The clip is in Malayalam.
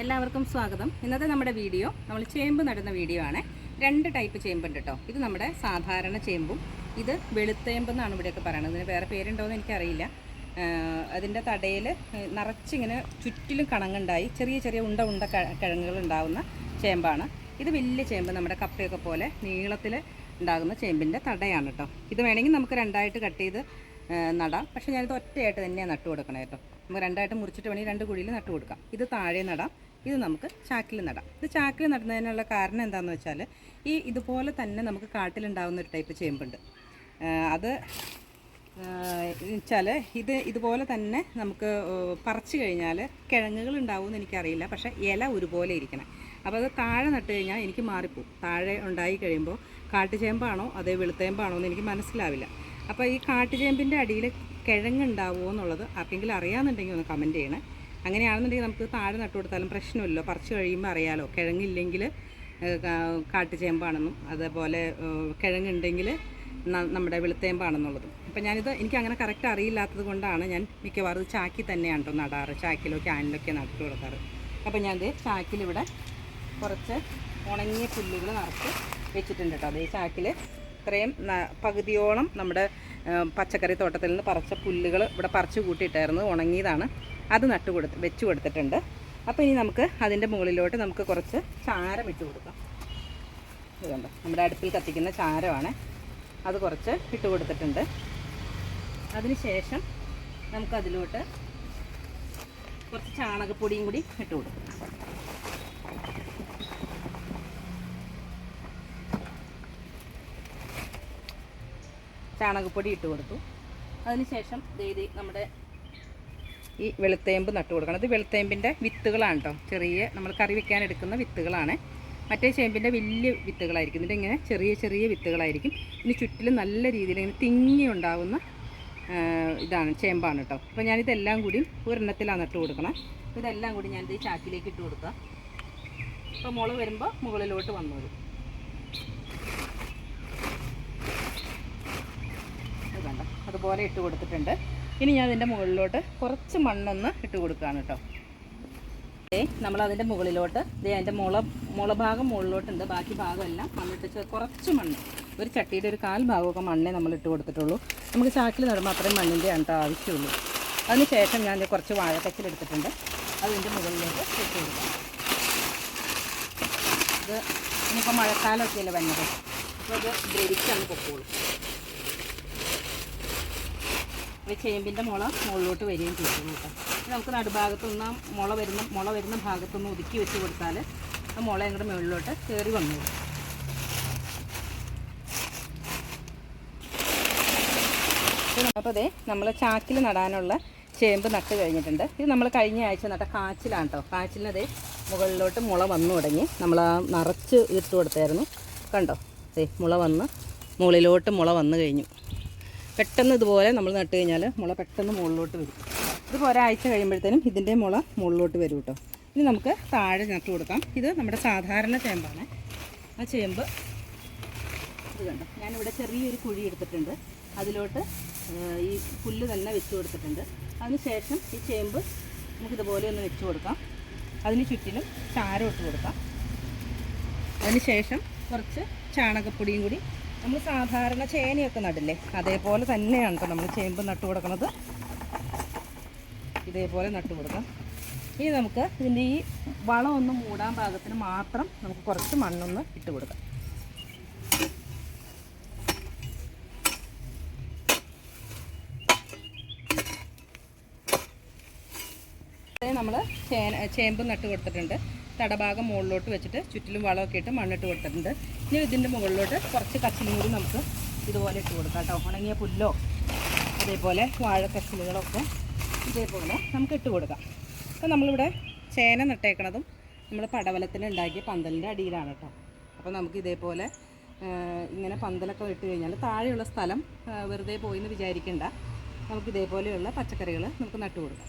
എല്ലാവർക്കും സ്വാഗതം. ഇന്നത്തെ നമ്മുടെ വീഡിയോ നമ്മൾ ചേമ്പ് നടുന്ന വീഡിയോ ആണ്. രണ്ട് ടൈപ്പ് ചേമ്പുണ്ട് കേട്ടോ ഇത് നമ്മുടെ സാധാരണ ചേമ്പും ഇത് വെളുത്തേമ്പ് എന്നാണ് ഇവിടെയൊക്കെ പറയുന്നത് ഇതിന് വേറെ പേരുണ്ടോയെന്ന് എനിക്കറിയില്ല. അതിന്റെ തടയിൽ നിറച്ചിങ്ങനെ ചുറ്റിലും കണങ്ങുണ്ടായി ചെറിയ ചെറിയ ഉണ്ട ഉണ്ട കിഴങ്ങുകൾ ഉണ്ടാകുന്ന ചേമ്പാണ്. ഇത് വലിയ ചേമ്പ് നമ്മുടെ കപ്പയൊക്കെ പോലെ നീളത്തിൽ ഉണ്ടാകുന്ന ചേമ്പിന്റെ തടയാണ് കേട്ടോ ഇത് വേണമെങ്കിൽ നമുക്ക് രണ്ടായിട്ട് കട്ട് ചെയ്ത് നടാം. പക്ഷേ ഞാനിത് ഒറ്റയായിട്ട് തന്നെയാണ് നട്ടു കൊടുക്കണേ കേട്ടോ നമുക്ക് രണ്ടായിട്ട് മുറിച്ചിട്ട് വേണമെങ്കിൽ രണ്ട് കുഴിയിൽ നട്ടു കൊടുക്കാം ഇത് താഴെ നടാം. ഇത് നമുക്ക് ചാക്കിൽ നടാം. ഇത് ചാക്കിൽ നടുന്നതിനുള്ള കാരണം എന്താണെന്ന് വെച്ചാൽ ഈ ഇതുപോലെ തന്നെ നമുക്ക് കാട്ടിലുണ്ടാകുന്ന ഒരു ടൈപ്പ് ചേമ്പുണ്ട്. അത് വെച്ചാൽ ഇത് ഇതുപോലെ തന്നെ നമുക്ക് പറിച്ചു കഴിഞ്ഞാൽ കിഴങ്ങുകൾ ഉണ്ടാവുമെന്ന് എനിക്കറിയില്ല. പക്ഷേ ഇല ഒരുപോലെ ഇരിക്കണം. അപ്പോൾ അത് താഴെ നട്ട് കഴിഞ്ഞാൽ എനിക്ക് മാറിപ്പോവും. താഴെ ഉണ്ടായി കഴിയുമ്പോൾ കാട്ടുചേമ്പാണോ അതേ വെളുത്തേമ്പാണോ എന്ന് എനിക്ക് മനസ്സിലാവില്ല. അപ്പോൾ ഈ കാട്ടുചേമ്പിന്റെ അടിയിൽ കിഴങ്ങുണ്ടാവുമോ എന്നുള്ളത് ആർക്കെങ്കിലും അറിയാമെന്നുണ്ടെങ്കിൽ ഒന്ന് കമന്റ് ചെയ്യണേ. അങ്ങനെയാണെന്നുണ്ടെങ്കിൽ നമുക്ക് താഴെ നട്ടു കൊടുത്താലും പ്രശ്നമില്ലല്ലോ. പറിച്ചു കഴിയുമ്പോൾ അറിയാലോ. കിഴങ്ങില്ലെങ്കിൽ കാട്ടുചേമ്പാണെന്നും അതേപോലെ കിഴങ്ങുണ്ടെങ്കിൽ നമ്മുടെ വെളുത്തേമ്പാണെന്നുള്ളതും. അപ്പം ഞാനിത് എനിക്ക് അങ്ങനെ കറക്റ്റ് അറിയില്ലാത്തത് കൊണ്ടാണ് ഞാൻ മിക്കവാറും ചാക്കി തന്നെയാണ് കേട്ടോ നടാറ്. ചാക്കിലോ ക്യാനിലൊക്കെ നട്ടു കൊടുക്കാറ്. അപ്പം ഞാൻ ചാക്കിലിവിടെ കുറച്ച് ഉണങ്ങിയ പുല്ലുകൾ നിറച്ച് വെച്ചിട്ടുണ്ട് കേട്ടോ അതേ ചാക്കിൽ ഇത്രയും ന- പകുതിയോളം നമ്മുടെ പച്ചക്കറി തോട്ടത്തിൽ നിന്ന് പറിച്ച പുല്ലുകൾ ഇവിടെ പറിച്ച് കൂട്ടിയിട്ടായിരുന്നു ഉണങ്ങിയതാണ്. അത് നട്ട് കൊടുത്ത് വെച്ച് കൊടുത്തിട്ടുണ്ട്. അപ്പോൾ ഇനി നമുക്ക് അതിന്റെ മുകളിലോട്ട് നമുക്ക് കുറച്ച് ചാരം ഇട്ട് കൊടുക്കാം. ഇത് കണ്ടോ? നമ്മുടെ അടുപ്പിൽ കത്തിക്കുന്ന ചാരമാണ്. അത് കുറച്ച് ഇട്ട് കൊടുത്തിട്ടുണ്ട്. അതിന് ശേഷം നമുക്കതിലോട്ട് കുറച്ച് ചാണകപ്പൊടിയും കൂടി ഇട്ട് കൊടുക്കും. ചാണകപ്പൊടി ഇട്ട് കൊടുത്തു. അതിനുശേഷം ദേ നമ്മുടെ ഈ വെളുത്തേമ്പ് നട്ട് കൊടുക്കണം. ഇത് വെളുത്തേമ്പിന്റെ വിത്തുകളാണ് കേട്ടോ ചെറിയ നമ്മൾ കറി വെക്കാൻ എടുക്കുന്ന വിത്തുകളാണ്. മറ്റേ ചേമ്പിന്റെ വലിയ വിത്തുകളായിരിക്കും. ഇതിന്റെ ഇങ്ങനെ ചെറിയ ചെറിയ വിത്തുകളായിരിക്കും. ഇനി ചുറ്റിലും നല്ല രീതിയിൽ ഇങ്ങനെ തിങ്ങി ഉണ്ടാകുന്ന ഇതാണ് ചേമ്പാണ് കേട്ടോ അപ്പോൾ ഞാനിതെല്ലാം കൂടി ഒരെണ്ണത്തിലാണ് നട്ട് കൊടുക്കണം. ഇതെല്ലാം കൂടി ഞാനിത് ചാക്കിലേക്ക് ഇട്ട് കൊടുക്കാം. അപ്പോൾ മുള വരുമ്പോൾ മുകളിലോട്ട് വന്നോളൂ ഇത് കണ്ടോ അതുപോലെ ഇട്ട് കൊടുത്തിട്ടുണ്ട്. ഇനി ഞാൻ അതിന്റെ മുകളിലോട്ട് കുറച്ച് മണ്ണൊന്ന് ഇട്ട് കൊടുക്കുകയാണ് കേട്ടോ. നമ്മൾ അതിന്റെ മുകളിലോട്ട് ഇതേ അതിന്റെ മുള മുളഭാഗം മുകളിലോട്ടുണ്ട്. ബാക്കി ഭാഗമെല്ലാം മണ്ണിട്ട് കുറച്ച് മണ്ണ്. ഒരു ചട്ടിയുടെ ഒരു കാൽ ഭാഗമൊക്കെ മണ്ണേ നമ്മൾ ഇട്ട് കൊടുത്തിട്ടുള്ളൂ. നമുക്ക് ചാക്കിൽ നടുമ്പോൾ അത്രയും മണ്ണിന്റെ ആണ് ആവശ്യമുള്ളൂ. അതിന് ശേഷം ഞാൻ കുറച്ച് വാഴക്കച്ചിൽ എടുത്തിട്ടുണ്ട്. അതിന്റെ മുകളിലേക്ക് ഇട്ട് കൊടുക്കാം. ഇത് ഇനിയിപ്പോൾ മഴക്കാലമൊക്കെയല്ലേ വന്നത്. അപ്പോൾ അത് ദ്രവിച്ചങ്ങ് പൊക്കോളൂ. ഈ ചേമ്പിന്റെ മുള മുകളിലോട്ട് വരികയും ചെയ്യും കേട്ടോ. നമുക്ക് നടുഭാഗത്തുനിന്ന് ആ മുള വരുന്ന മുള വരുന്ന ഭാഗത്തുനിന്ന് ഒതുക്കി വെച്ച് കൊടുത്താൽ ആ മുള ഞങ്ങളുടെ മുകളിലോട്ട് കയറി വന്നു അപ്പോൾ അതെ നമ്മൾ ചാക്കിൽ നടാനുള്ള ചേമ്പ് നട്ട് കഴിഞ്ഞിട്ടുണ്ട്. ഇത് നമ്മൾ കഴിഞ്ഞ ആഴ്ച നട്ട കാച്ചിലാണ് കേട്ടോ. കാച്ചിലിനതേ മുകളിലോട്ട് മുള വന്നു തുടങ്ങി. നമ്മൾ ആ നിറച്ച് ഇട്ട് കൊടുത്തായിരുന്നു. കണ്ടോ? അതെ മുള വന്ന് മുകളിലോട്ട് മുള വന്നു കഴിഞ്ഞു. പെട്ടെന്ന് ഇതുപോലെ നമ്മൾ നട്ട് കഴിഞ്ഞാൽ മുള പെട്ടെന്ന് മുകളിലോട്ട് വരും. ഇതിപ്പോൾ ഒരാഴ്ച കഴിയുമ്പോഴത്തേനും ഇതിന്റെ മുള മുകളിലോട്ട് വരും കേട്ടോ. ഇനി നമുക്ക് താഴെ നട്ട് കൊടുക്കാം. ഇത് നമ്മുടെ സാധാരണ ചേമ്പാണ്. ആ ചേമ്പ് ഇത് കണ്ടോ? ഞാനിവിടെ ചെറിയൊരു കുഴി എടുത്തിട്ടുണ്ട്. അതിലോട്ട് ഈ പുല്ല് തന്നെ വെച്ച് കൊടുത്തിട്ടുണ്ട്. അതിന് ശേഷം ഈ ചേമ്പ് നമുക്കിതുപോലെ ഒന്ന് വെച്ച് കൊടുക്കാം. അതിന് ചുറ്റിലും ചാരം ഇട്ട് കൊടുക്കാം. അതിന് ശേഷം കുറച്ച് ചാണകപ്പൊടിയും കൂടി നമ്മൾ സാധാരണ ചേനയൊക്കെ നടില്ലേ? അതേപോലെ തന്നെയാണ് കേട്ടോ നമ്മൾ ചേമ്പ് നട്ടു കൊടുക്കുന്നത് ഇതേപോലെ നട്ടു കൊടുക്കാം. ഇനി നമുക്ക് ഇതിന്റെ ഈ വളമൊന്നും മൂടാൻ പാകത്തിന് മാത്രം നമുക്ക് കുറച്ച് മണ്ണൊന്ന് ഇട്ട് കൊടുക്കാം. നമ്മൾ ചേന ചേമ്പ് നട്ട് കൊടുത്തിട്ടുണ്ട്. തടഭാഗം മുകളിലോട്ട് വെച്ചിട്ട് ചുറ്റിലും വളമൊക്കെ ഇട്ട് മണ്ണിട്ട് കൊടുത്തിട്ടുണ്ട്. ഇനി ഇതിന്റെ മുകളിലോട്ട് കുറച്ച് കച്ചിലും കൂടി നമുക്ക് ഇതുപോലെ ഇട്ട് കൊടുക്കാം കേട്ടോ. ഉണങ്ങിയ പുല്ലോ അതേപോലെ വാഴക്കച്ചിലുകളൊക്കെ ഇതേപോലെ നമുക്ക് ഇട്ട് കൊടുക്കാം. അപ്പോൾ നമ്മളിവിടെ ചേന നട്ടേക്കണതും നമ്മൾ പടവലത്തിന് ഉണ്ടാക്കിയ പന്തലിന്റെ അടിയിലാണ് കേട്ടോ. അപ്പോൾ നമുക്ക് ഇതേപോലെ ഇങ്ങനെ പന്തലൊക്കെ ഇട്ട് കഴിഞ്ഞാൽ താഴെയുള്ള സ്ഥലം വെറുതെ പോയി എന്ന് വിചാരിക്കേണ്ട. നമുക്ക് ഇതേപോലെയുള്ള പച്ചക്കറികൾ നമുക്ക് നട്ടു കൊടുക്കാം.